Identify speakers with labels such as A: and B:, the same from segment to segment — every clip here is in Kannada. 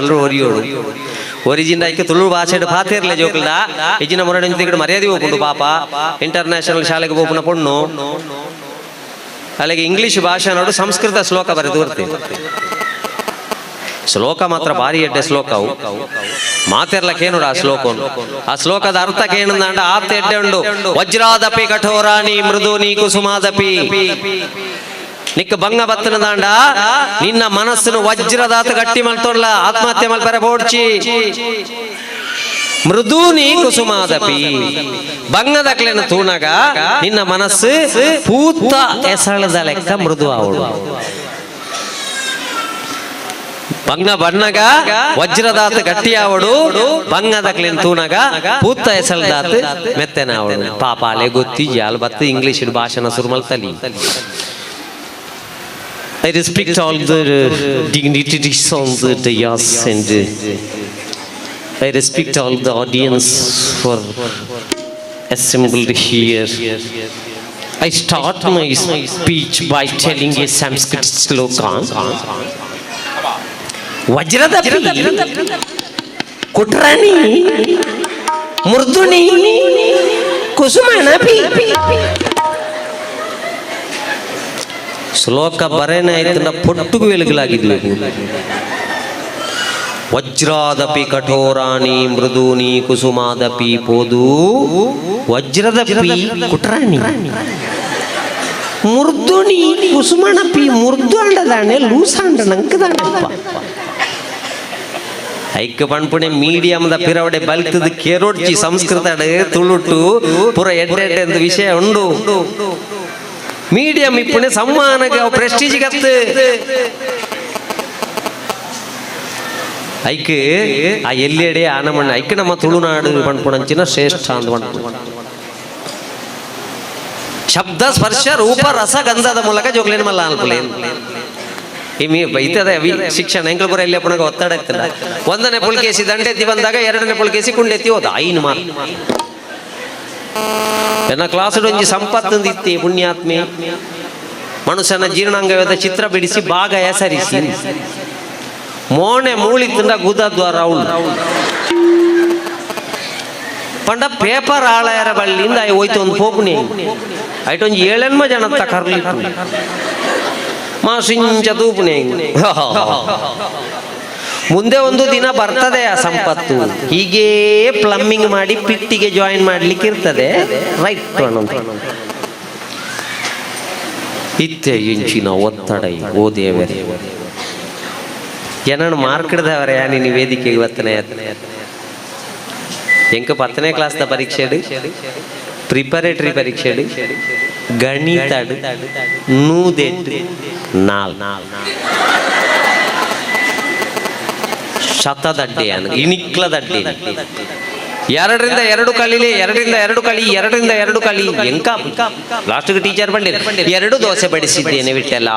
A: ಭಾಷೆನಲ್ಲಿ ಒರಿಯೋಡು ಒರಿಜಿನ್ ಆಯ್ಕೆ ತುಳು ಭಾಷೆ ಪಾತಿರ್ಲೆ ಜೋಕ್ಲ ಇಜಿನ ಮೊರಡೆ ತಿಗಡೆ ಮರ್ಯಾದೆ ಹೋಗ್ಕೊಂಡು ಪಾಪ ಇಂಟರ್ನ್ಯಾಷನಲ್ ಶಾಲೆಗೆ ಹೋಗ್ನ ಪೊಣ್ಣು ಅಲ್ಲಿಗೆ ಇಂಗ್ಲಿಷ್ ಭಾಷೆ ನೋಡು ಸಂಸ್ಕೃತ ಶ್ಲೋಕ ಬರೆದು ಬರ್ತೀನಿ ಶ್ಲೋಕ ಮಾತ್ರ ಭಾರಿ ಎಡ್ಡೆ ಶ್ಲೋಕ ಅವು ಮಾತಿರ್ಲಕ್ಕೆ ಏನು ಆ ಶ್ಲೋಕ ಆ ಶ್ಲೋಕದ ಅರ್ಥಕ್ಕೆ ಏನಂದ ಆತ ಎಡ್ಡೆ ಉಂಡು ವಜ್ರಾದಪಿ ಕಠೋರಾಣಿ ಮೃದೂನಿ ಕುಸುಮಾದಪಿ ನಿಕ್ಕ ಬಂಗ ಬತ್ತನ ದಾಂಡ. ನಿನ್ನ ಮನಸ್ಸನ್ನು ವಜ್ರದಾತ ಗಟ್ಟಿ ಮಲ್ತೋಡ್ಲ ಆತ್ಮಹತ್ಯೆ ಮಲ್ಪರ ಬೋಡ್ಚಿ. ನೀ ಕುಸುಮಾದಪಿ ಭಂಗದಕ್ಲೆನ ತೂಣಗ ನಿನ್ನ ಮನಸ್ಸು ಪೂತ ಎಸಳದ ಲೆಕ್ಕ ಮೃದು ಅವಳು ಬಂಗ ಬಣ್ಣಗ ವಜ್ರದಾತ ಗಟ್ಟಿ ಅವಡು ಭಂಗದಕ್ಲೆನ್ ತೂಣಗ ಪೂತ ಎಸಳದಾತ ಮೆತ್ತನ ಅವಳು ಪಾಪ ಅಲೆ ಗೊತ್ತಿ ಯಾಲ್ ಬತ್ತು ಇಂಗ್ಲಿಷ್ ಭಾಷಣ ಸುರ್ಮಲ್ತಲಿ. I respect uh, all the dignitaries on the dais and I respect all the audience for assembled here. I start my speech by telling a Sanskrit sloka. Vajradapi, Kutrani, Murduni, Kusumanappi. ಶ್ಲೋಕ ಬರೇನೇ ಆಯ್ತು ನಾ ಪೊಟ್ಟುಗು ವೆಲುಗುಲಾಗಿದ್ವಿ ವಜ್ರಾದಪಿ ಕಠೋರಾಣಿ ಮೃದೂನಿ ಕುಸುಮಾದಪಿ ಪೋದು ವಜ್ರದ ಕುಟ್ರಾಣಿ. ಮುರ್ದುಣಿ ಕುಸುಮಣಪಿ ಮುರ್ದು ಅಂಡದಾಣೆ ಲೂಸ್ ಅಂಡ ನಂಕದಾಣಪ್ಪ. ಐಕ್ಯ ಪಣ್ಪುಣೆ ಮೀಡಿಯಂದ ಪಿರವಡೆ ಬಲ್ತದ ಕೇರೋಡ್ಚಿ ಸಂಸ್ಕೃತ ತುಳುಟು, ಪುರ ಎಡ್ಡೆ ಎಡ್ಡೆ ವಿಷಯ ಉಂಡು. ಮೀಡಿಯಂ ಇಪ್ಪುಣೆ ಸಮಾನ ಪ್ರೆಸ್ಟೀಜ್ கத்து ಐಕ್, ಆ ಎಲ್ಲೆಡೆ ಆನಮಣ್ಣ, ಐಕ್ ನಮ್ಮ ತುಳುನಾಡು ಪಣ್ಪುಣಂಚಿನ ಶ್ರೇಷ್ಠ ಅಂದ್ ಶಬ್ದ, ಸ್ಪರ್ಶ, ರೂಪ, ರಸ ಗಂಧದ ಮೂಲಕ ಜೋಗ್ಲೇನ್ ಮಲ್ಲ ಅನ್ಪಲೇನ್ ಇಮಿ ಬೈತದೆ ಅವಿ ಶಿಕ್ಷಣ ಎಂಕ್ಲು ಬರ ಇಲ್ಲಿ ಪುನಗ ಒತ್ತಡ ಇತ್ತಲ್ಲ ಒಂದನೇ ಪುಲ್ಕೇಸಿ ದಂಡೆತ್ತಿ ಬಂದಾಗ ಎರಡನೇ ಪುಲ್ಕೇಸಿ ಕುಂಡೆತ್ತಿ ಹೋದ. ಐನು ಮಾರ್ ಎನ್ನ ಕ್ಲಾಸ್ ಒಂಜಿ ಸಂಪತ್ತು ಇತ್ತಿ ಪುಣ್ಯಾತ್ಮೆ. ಮನುಷ್ಯನ ಜೀರ್ಣಾಂಗವಾದ ಚಿತ್ರ ಬಿಡಿಸಿ ಭಾಗ ಹೆಸರಿಸಿ. ಮೋಣೆ ಮೂಳಿತಂಡ ಗುದದ್ವಾರ ಅವಳು ಪಂಡ ಪೇಪರ್ ಆಳಯರ ಬಳ್ಳಿಯಿಂದ ಅಯ್ಯ ಹೋಯ್ತು ಒಂದು ಪೋಪುಣಿ. ಐಟೊಂದು ಏಳೆನ್ಮ ಜನ ಕರ್ಲಿ ಮಾ ಸಿಂಚ ತೂಪುಣಿ. ಮುಂದೆ ಒಂದು ದಿನ ಬರ್ತದೆ ಆ ಸಂಪತ್ತು. ಹೀಗೆ ಪ್ಲಮ್ಮಿಂಗ್ ಮಾಡಿ ಪಿಟ್ಟಿಗೆ ಜಾಯಿನ್ ಮಾಡ್ಲಿಕ್ಕೆ ಇರ್ತದೆ ರೈಟ್ ಇತ್ತೆ ಇಂಚಿನ ಒತ್ತಡ ಓ ದೇವರೇ ಏನನ್ನು ಮಾರ್ಕಿಡ್ದವರೇ ವೇದಿಕೆ ಇವತ್ತನೇ ಎಂಕ ಪತ್ತನೇ ಕ್ಲಾಸ್ದ ಪರೀಕ್ಷೆ ಪ್ರಿಪರೇಟರಿ ಪರೀಕ್ಷೆ ಗಣಿತ ನೂದೆ ನಾಲ್ ಶತದಡ್ಡೆ ಅನ್ ಇಣಿಕ್ಲದಡ್ಡೆ ಎರಡರಿಂದ ಎರಡು ಕಳಿಲಿ ಎರಡರಿಂದ ಎರಡು ಕಳಿ ಎರಡರಿಂದ ಎರಡು ಕಳಿ ಎಂಕ, ಲಾಸ್ಟ್ಗೆ ಟೀಚರ್ ಬಂದಿರ ಎರಡು ದೋಸೆ ಬಡಿಸಿದ್ದೇನೆ ಬಿಟ್ಟಲ್ಲ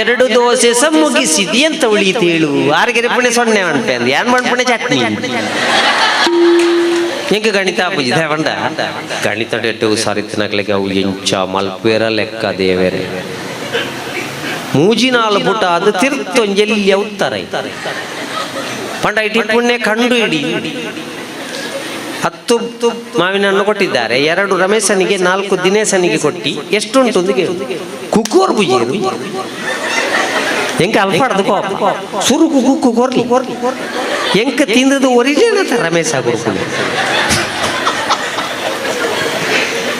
A: ಎರಡು ದೋಸೆ ಸಹ ಮುಗಿಸಿದಿ ಅಂತ ಉಳಿತೇಳು. ಆರ್ಗೆರೆ ಪುಣೆ ಸೊನ್ನೆ ಮಾಡ್ಪೆ ಅಂದ್. ಏನ್ ಮಾಡ್ಪುಣೆ ಚಟ್ನಿ? ಹೆಂಗೆ ಗಣಿತ ಬುಜಿದ ಬಂಡ ಗಣಿತ ಡೆಟ್ಟು ಸರಿತಿನಗ್ಲಿಗೆ ಅವು ಎಂಚ ಮಲ್ಪೇರ ಲೆಕ್ಕ ದೇವೇರೆ. ಮೂಜಿನಾಲ್ ಪುಟ ಅದು ತಿರ್ತೊಂಜೆಲ್ಲಿ ಉತ್ತರ ಪಂಡ ಇಟ್ಟಿ ಪುಣ್ಯ ಕಂಡು ಹಿಡಿ. ಹತ್ತು ಮಾವಿನ ಹಣ್ಣು ಕೊಟ್ಟಿದ್ದಾರೆ. ಎರಡು ರಮೇಶನಿಗೆ, ನಾಲ್ಕು ದಿನೇಶನಿಗೆ ಕೊಟ್ಟಿ. ಎಷ್ಟುಂಟು ಕುಕ್ಕೂರ್ ಬುಜಿ ಎಂಕ ಅಲ್ಪಾಡ್ದು ಕೋಪ? ಸುರು ಕುಕ್ಕು ಕೊರ್ಲಿ ಎಂಕ ತಿಂದದು ಒರಿಜಿನ ರಮೇಶ ಗುರು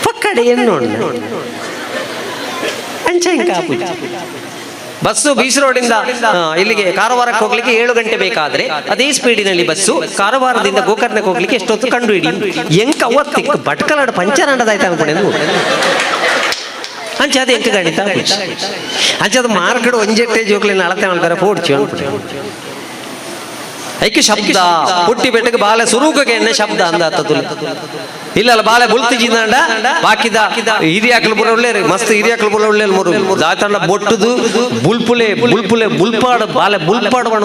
A: ಪಕ್ಕಡೆ ಅಂಚ ಆಪುಜಿ ಬಸ್ಸು ಬೀಚ್ ರೋಡ್ ಇಂದ ಇಲ್ಲಿಗೆ ಕಾರವಾರಕ್ಕೆ ಹೋಗ್ಲಿಕ್ಕೆ ಏಳು ಗಂಟೆ ಬೇಕಾದ್ರೆ ಅದೇ ಸ್ಪೀಡಿನಲ್ಲಿ ಬಸ್ಸು ಕಾರವಾರದಿಂದ ಗೋಕರ್ಣಕ್ಕೆ ಹೋಗ್ಲಿಕ್ಕೆ ಎಷ್ಟೊತ್ತು ಕಂಡು ಹಿಡಿ. ಎಂಕ ಅವತ್ತಿಕ್ ಬಟ್ಕಲಾಡ ಪಂಚರಾಂಡದಾಯ್ತು ಅನ್ಕೊಂಡೆ ಅಂಚೆ ಅದು ಎಂಕ ಗಣಿತ ಅಂಚೆ ಅದು ಮಾರ್ಕಡ್ ಒಂಜೆಟ್ಟೆ ಜೋಗ್ಲಿನ ಅಳತೆ ಮಾಡ್ತಾರೆ ಪೋಡ್ಚಿ ಅನ್ಕೊಂಡೆ ಐಕೆ ಶಬ್ದ ಹುಟ್ಟಿ ಬೆಟ್ಟಕ್ಕೆ ಬಾಲ ಸುರೂಕಕ್ಕೆ ಎಣ್ಣೆ ಶಬ್ದ ಅಂದ ಇಲ್ಲ ಬಾಳೆ ಬುಲ್ತಿ ಜಿಂದಾಂಡ ಬಾಕಿದ ಹಿರಿಯಾಕಲು ಬುರ ಒಳ್ಳೆ ಮಸ್ತ್ ಹಿರಿಯಾಕಲು ಬುರ ಒಳ್ಳೆ ಮೂರು. ದಾತಣ್ಣ ಬೊಟ್ಟದು ಬುಲ್ಪುಲೆ ಬುಲ್ಪುಲೆ, ಬುಲ್ಪಾಡ, ಬಾಳೆ ಬುಲ್ಪಾಡ್ ಬಣ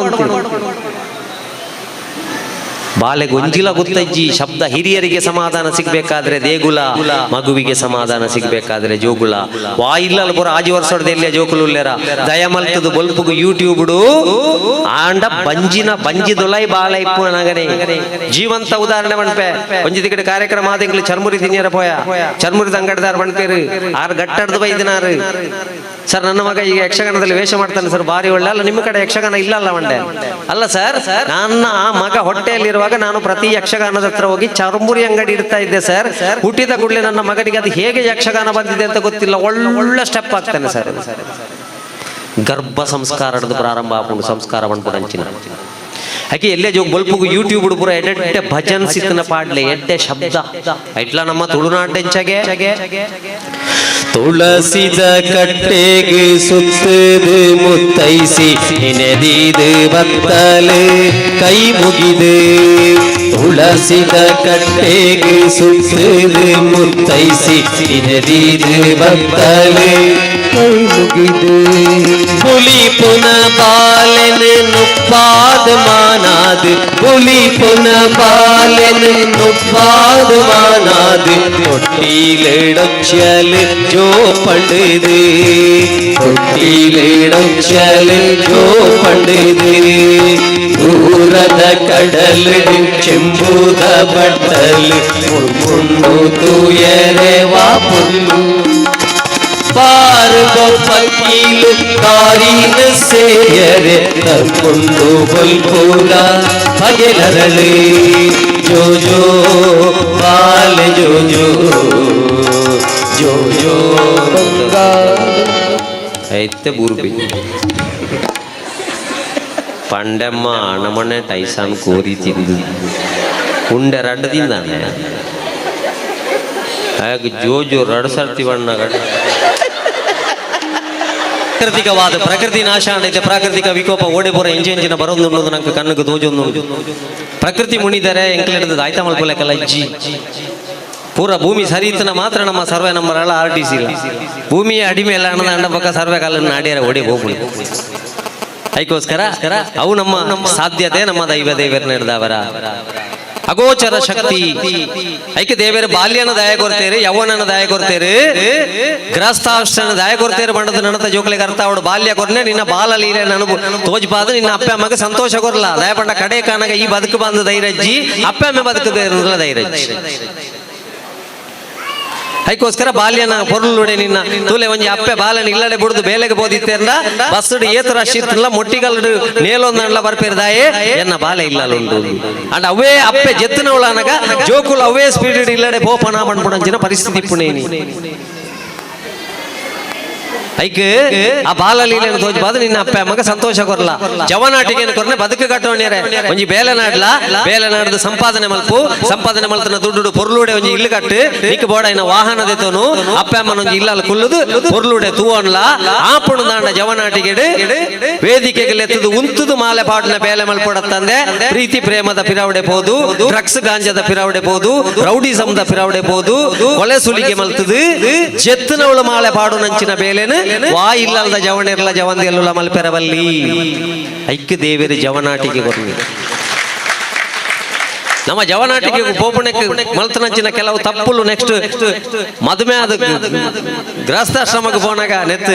A: ಬಾಲೆ ಗೊಂಜಿಲ ಗುತ್ತಜ್ಜಿ, ಶಬ್ದ ಹಿರಿಯರಿಗೆ ಸಮಾಧಾನ ಸಿಗ್ಬೇಕಾದ್ರೆ ದೇಗುಲ, ಮಗುವಿಗೆ ಸಮಾಧಾನ ಸಿಗ್ಬೇಕಾದ್ರೆ ಜೋಗುಲ. ವಾ ಇಲ್ಲ ಪುರ ಆಜಿ ವರ್ಷದ ಎಲ್ಲಿಯ ಜೋಕುಲು ಉಲ್ಲೆರ? ದಯಮಲ್ತದು ಬಲ್ಪುಗು ಯೂಟ್ಯೂಬ್ಡು. ಆಂಡ ಬಂಜಿನ ಬಂಜಿ ದೊಲೈ ಬಾಲ ಇಪ್ಪು ನಗನೆ. ಜೀವಂತ ಉದಾಹರಣೆ ಮಣ್ಪೆ ಒಂಜಿ ತಿಕಡೆ ಕಾರ್ಯಕ್ರಮ ಆದಿಂಗ್ಲು ಚರ್ಮುರಿ ತಿನ್ಯರ ಪೋಯ. ಚರ್ಮುರಿ ಅಂಗಡಿದಾರ ಮಣ್ಪೇರು ಆರ್ ಗಟ್ಟಡ್ದು ಬೈದಿನಾರು ಸರ್, ನನ್ನ ಮಗ ಈಗ ಯಕ್ಷಗಾನದಲ್ಲಿ ವೇಷ ಮಾಡ್ತಾನೆ ಸರ್ ಬಾರಿ ಒಳ್ಳೆ. ಅಲ್ಲ, ನಿಮ್ಮ ಕಡೆ ಯಕ್ಷಗಾನ ಇಲ್ಲ ಅಲ್ಲ ಮಂಡೆ ಅಲ್ಲ, ಸರ್ ನನ್ನ ಆ ಮಗ ಹೊಟ್ಟೆಯಲ್ಲಿರುವಾಗ ನಾನು ಪ್ರತಿ ಯಕ್ಷಗಾನದ ಹತ್ರ ಹೋಗಿ ಚರ್ಮುರಿ ಅಂಗಡಿ ಇಡ್ತಾ ಇದ್ದೆ ಸರ್ ಹುಟ್ಟಿದ ಕೂಡಲೇ ನನ್ನ ಮಗನಿಗೆ ಅದು ಹೇಗೆ ಯಕ್ಷಗಾನ ಬಂದಿದೆ ಅಂತ ಗೊತ್ತಿಲ್ಲ. ಒಳ್ಳೆ ಸ್ಟೆಪ್ ಆಗ್ತಾನೆ ಸರ್ ಗರ್ಭ ಸಂಸ್ಕಾರದ ಪ್ರಾರಂಭ ಆಪುಂಡು ಸಂಸ್ಕಾರ ಮಾಡ್ಕೊಂಡು ಹಂಚಿನ ಹಾಕಿ ಎಲ್ಲೇ ಜೋ ಬಲ್ಪುಗು ಯೂಟ್ಯೂಬ್ ಹುಡುಗರು ಎಡ್ಡೆ ಭಜನ್ ಸಿತನ ಪಾಡ್ಲೆ, ಎಡ್ಡೆ ಶಬ್ದ. ಐಟ್ಲಾ ನಮ್ಮ ತುಳುನಾಡ್ ಚಗೆ
B: ತುಳಸಿದ ಕಟ್ಟೆಗೆ ಸುತ್ತದೆ ಮುತ್ತೈಸಿ ನೆನೆದಿದು ಬತ್ತಲೆ ಕೈ ಮುಗಿದೆ. ತುಳಸಿದ ಕಟ್ಟೆಗೆ ಸುತ್ತದೆ ಮುತ್ತೈಸಿ ನೆನೆದಿದು ಬತ್ತಲೆ ಕೈ ಮುಗಿದೆ. ಪುಲಿ ಪುನ ಬಾಲನ ನುಪ್ಪಾದ ಮಾನ வானாது புலி புனபாலന് നൊപ്പാത് വാനാത് തൊട്ടിയിലിടച്ചല് ജോ പണ്ടിത് തൊട്ടിയിലിടച്ചല് ജോ പണ്ടിത് ദൂരത കടല് ചെമ്പൂത പട്ടല് മുൻപുണ്ടു തുയരെ വാപ്പുന്നു ವಾಪುಲ್ಲು ಪಾರ್ಗೋ ಪಕ್ಕೀಲು ಕಾರಿನ ಸೇಯರೆ ತರ್ಕೊಂಡು ಬಲ್ಪೂಲ ಬಗೆಲರಳಿ ಜೋ ಜೋ ಬಾಲ ಜೋ ಜೋ ಜೋ ಜೋ
A: ಐತೆ ಬೂರ್ಬಿ ಪಂಡಮ್ಮ ಹಣಮನೆ ಟೈಸಾನ್ ಕೋರಿ ತಿಂದು ಉಂಡೆ ರಡ್ಡ ತಿಂದಾನೆ ಹಾಗೆ ಜೋಜು ರಡ್ ಸರ್ತಿ ಬಣ್ಣ ಪ್ರಾಕೃತಿಕವಾದ ಪ್ರಕೃತಿ ನಾಶ ಇದೆ ಪ್ರಾಕೃತಿಕ ವಿಕೋಪ ಓಡಿ ಬರೋ ಇಂಜಿ ಇಂಜಿನ ಬರೋದು ನೋಡೋದು ನಂಗೆ ಕಣ್ಣಿಗೆ ತೋಜೊಂದು ಪ್ರಕೃತಿ ಮುಣಿದರೆ ಎಂಕ್ಲಿಡದ ಆಯ್ತಾ ಮಲ್ಕೊಳಕಲ್ಲ ಇಜ್ಜಿ. ಪೂರ ಭೂಮಿ ಸರಿ ಇತ್ತನ ಮಾತ್ರ ನಮ್ಮ ಸರ್ವೆ ನಂಬರ್ ಎಲ್ಲ ಆರ್ ಟಿ ಸಿ ಇಲ್ಲ. ಭೂಮಿಯ ಅಡಿಮೆ ಎಲ್ಲ ಹಣದ ಅಂಡ ಪಕ್ಕ ಸರ್ವೆ ಕಾಲನ್ನು ಅಡಿಯರ ಓಡಿ ಹೋಗ್ಬಿಡಿ. ಅದಕ್ಕೋಸ್ಕರ ಅವು ನಮ್ಮ ನಮ್ಮ ಸಾಧ್ಯತೆ, ನಮ್ಮ ದೈವ ದೇವರ ನಡೆದವರ ಅಗೋಚರ ಶಕ್ತಿ. ಐಕೆ ದೇವರ ಬಾಲ್ಯನ ದಯ ಕೊರ್ತೇರಿ, ಯೌವನನ ದಯ ಕೊರ್ತೇರಿ. ಗ್ರಸ್ತಾಶ್ರನ ದಯ ಕೊರ್ತೇರಿ, ಬಂಡದ ನನತ ಜೋಕ್ಲಿಗೆ ಅರ್ಥ ಅವಳು ಬಾಲ್ಯ ಕೊರ್ನೆ, ನಿನ್ನ ಬಾಲ ಲೀಲೆ ನಾನು ತೋಜ್ಪಾದ ನಿನ್ನ ಅಪ್ಪ ಅಮ್ಮಗ ಸಂತೋಷ ಕೊರಲ. ದಯ ಪಂಡ ಕಡೆ ಕಾಣಗ ಈ ಬದುಕು ಬಂದ ಧೈರ್ಯಜ್ಜಿ ಅಪ್ಪ ಅಮ್ಮ ಬದುಕು ಧೈರ್ಯಜ್ಜಿ ಅದಕ್ಕೋಸ್ಕರ ಬಾಲ್ಯನ ನೋಡಿ ನಿನ್ನ. ತೂಲೆ ಒಂಜಿ ಅಪ್ಪೆ ಬಾಲನ ಇಲ್ಲಡೆ ಬಿಡುದು ಬೇಲೆಗೆ ಬೋದಿತ್ತೆ ಬಸ್ಸುಡು ಬಸ್ ಏತರ ಇತ್ತಿಲ್ಲ ಮೊಟ್ಟಿಗಲ್ಡು ನೇಲೊಂದಲ್ಲ ಬರ್ಪಿರ್ದಾಯೆ. ಎನ್ನ ಬಾಲೆ ಇಲ್ಲ ಅಂಡ್ ಅವೇ ಅಪ್ಪೆ ಜೆತ್ತಿನವಳ అనಗ ಜೋಕುಲು ಅವೇ ಸ್ಪೀಡ್ ಇಲ್ಲಡೆ ಪೋಪನ ಬಂದ್ಬಿಡಂಚಿನ ಪರಿಸ್ಥಿತಿ ಪುಣೇನಿ. ಐಕ್ ಆ ಬಾಲಲೀಲೆನ ತೋಜಬಾದ ನಿನ್ನ ಅಪ್ಪ, ಮಗ ಸಂತೋಷ ಕೊರಲ ಜವನಾಟಿಗೆ ಕೊರ್ನೆ ಬದುಕು ಕಟ್ಟೋಣ್ಯರೆ. ಒಂಜಿ ಬೇಲೆ ನಾಡ್ಲ, ಬೇಲೆ ನಾಡ್ದು ಸಂಪಾದನೆ ಮಲ್ಪು. ಸಂಪಾದನೆ ಮಲ್ತನ ದುಡ್ಡು ಪೊರ್ಲುಡೆ ಒಂಜಿ ಇಲ್ಲು ಕಟ್ಟು. ನಿಕ್ ಬೋಡ ವಾಹನ ದೇತೋನು ಅಪ್ಪ ಅಮ್ಮನ ಒಂಜಿ ಇಲ್ಲ ಕುಲ್ಲುದು, ಪೊರ್ಲುಡೆ ತೂವನ್ಲ ಆಪಣ ದಾಂಡ ಜವನಾಟಿಗೆ ವೇದಿಕೆಗೆ ಎತ್ತದು, ಉಂತುದು ಮಾಲೆ ಪಾಡಿನ ಬೇಲೆ ಮಲ್ಪೊಡತ್ತಂದೆ ಪ್ರೀತಿ ಪ್ರೇಮದ ಪಿರಾವಡೆ ಪೋದು, ಡ್ರಗ್ಸ್ ಗಾಂಜದ ಪಿರಾವಡೆ ಪೋದು ಸಮುದ ಪಿರಾವಡೆ ಪೋದು, ಕೊಲೆ ಸುಲಿಗೆ ಮಲ್ತದು, ಜೆತ್ತನವಳು ಮಾಲೆ ಪಾಡು ನಂಚಿನ ಬೇಲೆನು ವಾ ಇಲ್ಲಲ್ದ ಜವಣಿರ್ಲ ಜವಂದಿ ಎಲ್ಲುಲ ಮಲ್ಪೆರವಲ್ಲಿ. ಐಕ್ಯ ದೇವೇರಿ ಜವನಾಟಿಗೆ ಬರ್ಲಿ ನಮ್ಮ ಜವನಾಟಿಗೆ ಪೋಪಣಕ್ಕೆ ಮಲ್ತನಂಚಿನ ಕೆಲವು ತಪ್ಪುಲು ನೆಕ್ಸ್ಟ್ ಮದುವೆ ಆದ ಗೃಹಸ್ಥಾಶ್ರಮಕ್ಕೆ ಪೋನಾಗ ನೆತ್ತ.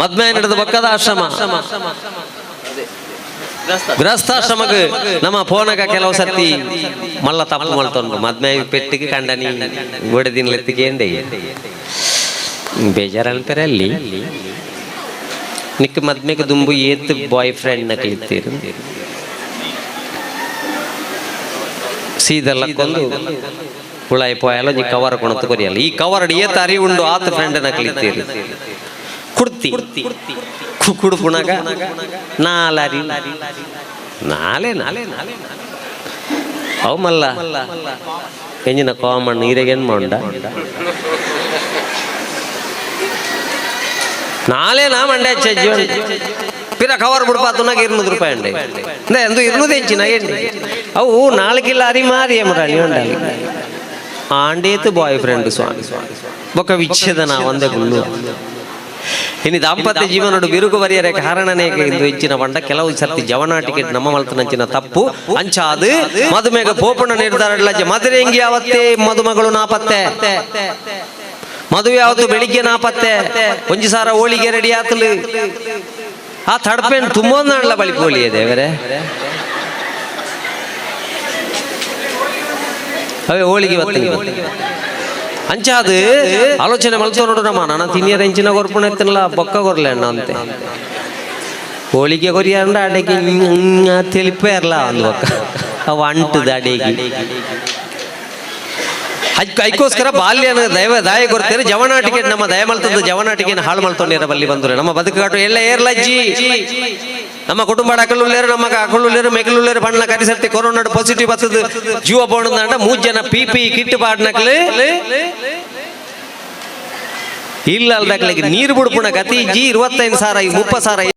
A: ಮದ್ಮೆ ನಡೆದ ಬಕ್ಕದ ಆಶ್ರಮ. ಗೃಹಸ್ಥಾಶ್ರಮಕ್ಕೆ ನಮ್ಮ ಪೋನಗ ಕೆಲವು ಸರ್ತಿ ಮಲ್ಲ ತಪ್ಪು ಮಲ್ತೊಂಡು ಮದ್ಮೆ ಪೆಟ್ಟಿಗೆ ಕಂಡನಿ, ಗೋಡೆದಿನ್ಲೆತ್ತಿಗೆ ಎಂಡೆ ಬೇಜಾರಲ್ಪರೆ ಅಲ್ಲಿ ನಿಕ್ ಮದ್ಮೆಗೆ ದುಂಬು ಏತ್ ಬಾಯ್ ಫ್ರೆಂಡ್ನ ಕಲಿತೀರು. ಸೀದಲ್ಲಕ್ಕೊಂದು ಹುಳಾಯಿ ಪೋಯಲ್ಲ ನೀ ಕವರ್ ಕೊಣತ್ ಕೊರಿಯಲ್ಲ. ಈ ಕವರ್ ಏತ್ ಅರಿ ಉಂಡು ಆತ ಫ್ರೆಂಡ್ನ ಕಲಿತೀರು. ಕುಡ್ತಿ. ಕುಡು ಪುಣಗ ನಾಲರಿ. ನಾಲೆ ನಾಲೆ ನಾಲೆ ಅವು ಮಲ್ಲ. ಎಂಜಿನ ಕಾಮಣ್ಣ ಏನ್ ಮಾಡ? ನಾಳೆ ನಾ ಮಂಡ್ಯ ಚಜ್ಜಿ ಪಿರ ಕವರ್ ಬಿಡ್ಪಾತು ನಾಗ ಇರ್ನೂರು ರೂಪಾಯಿ ಅಂಡೆ ಅಂದ್ರೆ ಎಂದು ಇರ್ನೂದು ಹೆಂಚಿನ ಎಂಡಿ ಅವು ನಾಲ್ಕಿಲ್ಲ ಅರಿ ಮಾರಿ ಏಮರಾಣಿ ఉండాలి ಆಂಡೇತು ಬಾಯ್ ಫ್ರೆಂಡ್ ಸ್ವಾಮಿ ఒక విచ్ఛేదన వంద గుళ్ళు ಇನ್ನು ದಾಂಪತ್ಯ ಜೀವನಡು ಬಿರುಕು ಬರಿಯರೆ ಕಾರಣನೇ ಇಂದು ಹೆಚ್ಚಿನ ಬಂಡ ಕೆಲವು ಸರ್ತಿ ಜವನ ಟಿಕೆಟ್ ನಮ್ಮ ಮಲ್ತನಂಚಿನ ತಪ್ಪು ಅಂಚಾದು ಮದುಮೆಗ ಪೋಪಣ ನಿರ್ಧಾರ ಮದುವೆ ಹೆಂಗಿ ಯಾವತ್ತೇ ಮದುಮಗಳು ನಾಪತ್ತೆ ಮದುವೆ ಯಾವುದು ಬೆಳಿಗ್ಗೆ ನಾಪತ್ತೆ, ಒಂಜಿ ಸಾರ ಹೋಳಿಗೆ ರೆಡಿ ಆತಲು. ಆ ತಡಪೇನ್ ತುಂಬೋನಲ್ಲ ಬಳಿ ಹೋಳಿಗೆ ದೇವರೇ. ಅವೇ ಹೋಳಿಗೆ ಅಂಚ ಅಂಚಾದು ಆಲೋಚನೆ ಮಲ್ತೋ ನೋಡು ನಾನು ತಿನ್ನಿಯರ ಹೆಂಚಿನ ಕೊರ್ಪಣ ಎತ್ತನಲ್ಲ, ಬೊಕ್ಕ ಕೊರಲ ಅಣ್ಣ ಅಂತೆ. ಹೋಳಿಗೆ ಕೊರಿಯಂಡ ಅಡಿಗೆ ತಿಳಿಪೇ ಇರಲ್ಲ ಒಂದು ಬೊಕ್ಕ. ಅವ ಅಂಟದ ಅಡೆಗೆ ಅದಕ್ಕೋಸ್ಕರ ಬಾಲ್ಯನ ದೈವ ದಾಯ ಜವನ ಜವನಾಟಿಕೆ ನಮ್ಮ ದಯ ಮಾಡ್ತದ ಜವನ ಟಿಕೆಟ್ ಹಾಳು ಮಲ್ತೊಂಡಿರ ಬಲ್ಲಿ ಬಂದ್ರೆ ನಮ್ಮ ಬದುಕಾಟು ಎಲ್ಲ ಏರ್ಲಜ್ಜಿ ನಮ್ಮ ಕುಟುಂಬ ಅಕಲುಳ್ಳೇರು ನಮ್ಮ ಅಕಲುಳ್ಳೇರು ಮೆಕಲುಳ್ಳೇರು ಬಣ್ಣ ಕರಿಸರ್ತಿ ಕೊರೋನಾ ಪಾಸಿಟಿವ್ ಬರ್ತದ ಜೀವ ಬೋಣದ ಮೂರ್ ಜನ ಪಿ ಪಿ ಕಿಟ್ ಪಾಡ್ನಕ್ಲೆ ಇಲ್ಲ ಅಲ್ದಕ್ಲಿಗೆ ನೀರು ಬಿಡ್ಪುಣ ಗತಿ, ಜಿ ಇರುವತ್ತೈದು ಸಾವಿರ ಮುಪ್ಪ ಸಾವಿರ.